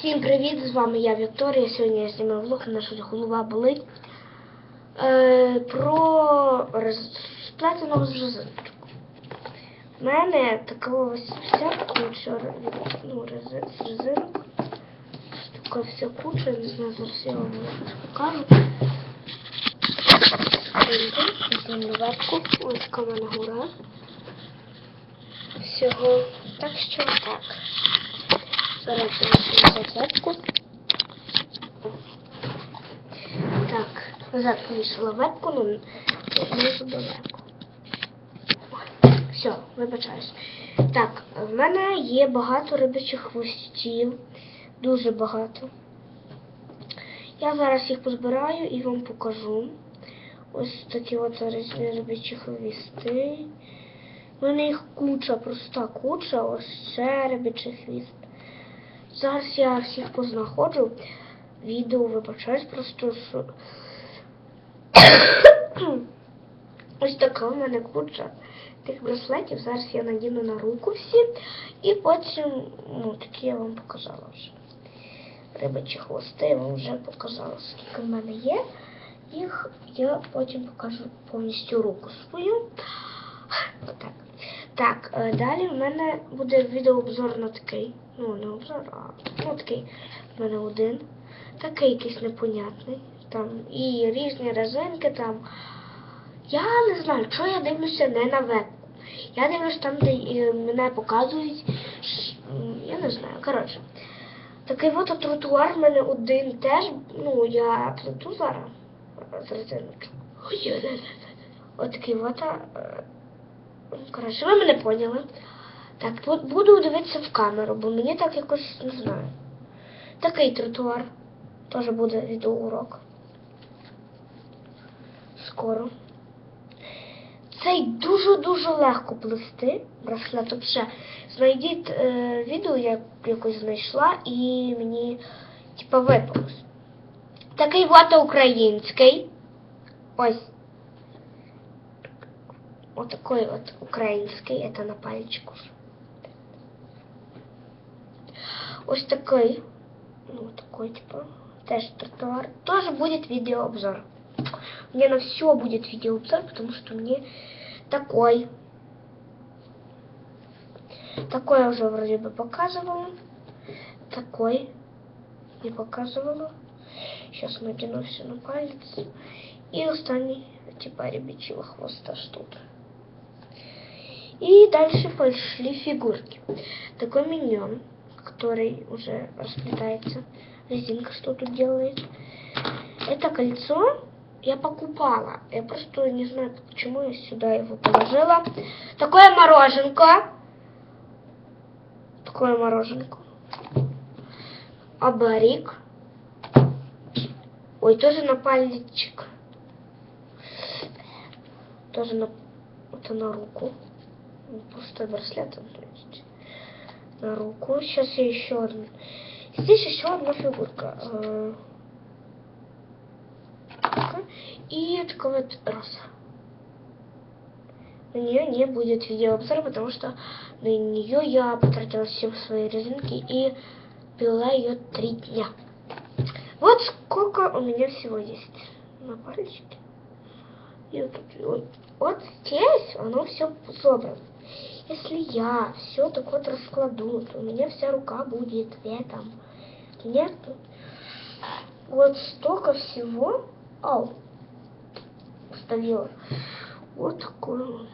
Всім привіт! З вами я Вікторія. Сьогодні я знімаю влог, наша голова болить. Е, про розплетеного з. У мене така ось вся куча ну, резинок. Така вся куча, не знаю, зараз я вам покажу. Зніму. Ось така в мене гора. Всього. Так що так. Я візьму. Так, повісила вебку, ну не далеко. Все, вибачаюсь. Так, в мене є багато рибячих хвостів. Дуже багато. Я зараз їх позбираю і вам покажу. Ось такі от різні рибячі хвісти. У мене їх куча, проста куча. Ось це рибячий хвіст. Зараз я всіх познаходжу. Відео вибачаюсь просто що. Ось така в мене куча тих браслетів. Зараз я надіну на руку всі. І потім, ну, такі я вам показала вже. Рибачі хвости я вам вже показала, скільки в мене є. Їх я потім покажу повністю руку свою. Отак. Так, е, далі в мене буде відеообзор на такий. Ну, не обзор, а ну, такий в мене один. Такий якийсь непонятний. Там і різні резинки там. Я не знаю, що я дивлюся не на вебку. Я дивлюсь там, де е, мене показують. Я не знаю. Коротше. Такий от тротуар в мене один теж. Ну, я плету зараз резиночок. Отакий от. Коротше, ви мене поняли. Так, буду дивитися в камеру, бо мені так якось не знаю. Такий тротуар. Теж буде відеоурок. Скоро. Цей дуже-дуже легко плести. Браслет вже. Знайдіть е, відео, я якось знайшла і мені типа випалось. Такий вот український. Ось. Вот такой вот украинский, это на пальчику. Ось такой, ну такой типа, теж тротуар. Тоже будет видеообзор. Мне на все будет видеообзор, потому что мне такой. Такой я уже вроде бы показывала. Такой не показывала. Сейчас надену все на палец. И останній, типа ребячего хвоста что-то. И дальше пошли фигурки. Такой миньон, который уже расплетается. Резинка что тут делает. Это кольцо я покупала. Я просто не знаю, почему я сюда его положила. Такое мороженко. Такое мороженко. Абарик. Ой, тоже на пальчик. Тоже на, это на руку. Пустой браслет то есть. На руку. Сейчас я еще одну. Здесь еще одна фигурка. Э. И такая вот роса. На нее не будет видеообзора, потому что на нее я потратила все свои резинки и пила ее три дня. Вот сколько у меня всего есть на пальчике. И вот, здесь оно все собрано. Если я все так вот раскладу, то у меня вся рука будет в этом. Нет? Вот столько всего. Ау. Вставила. Вот такое. вот.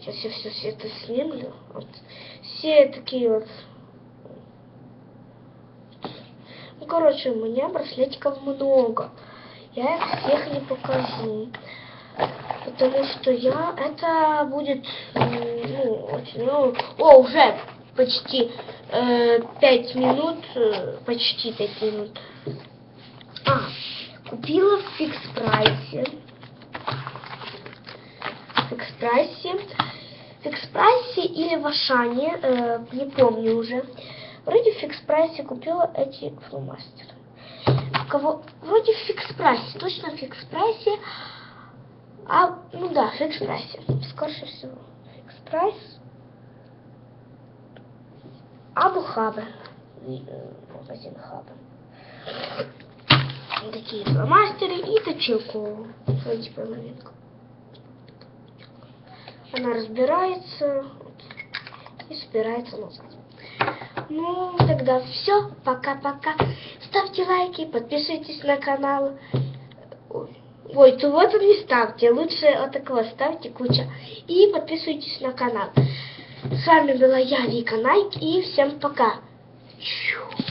Сейчас я все, это снимлю. Вот. Все такие вот. Ну, короче, у меня браслетиков много. Я их всех не покажу. Потому что я... Это будет... м, Ну, очень... Ну, о, уже почти э, пять минут. э, почти пять минут. А, купила в фикс прайсе. В фикс прайсе. В фикс прайсе или в Ашане, э, не помню уже. Вроде в фикс прайсе купила эти фломастеры. Кого? Вроде в фикс прайсе, точно в фикс прайсе. А, ну да, в фикс прайсе. Скорше всего. Фикс прайс. або хаби. І, е, Магазин хаби. Такие фломастеры и точилку. Смотрите, половинку. Она разбирается и собирается назад. Ну, тогда все. Пока-пока. Ставьте лайки, подписывайтесь на канал. Ой, то вот он не ставьте. Лучше вот такого ставьте куча. И подписывайтесь на канал. С вами была я, Вика Найк. И всем пока. Чу.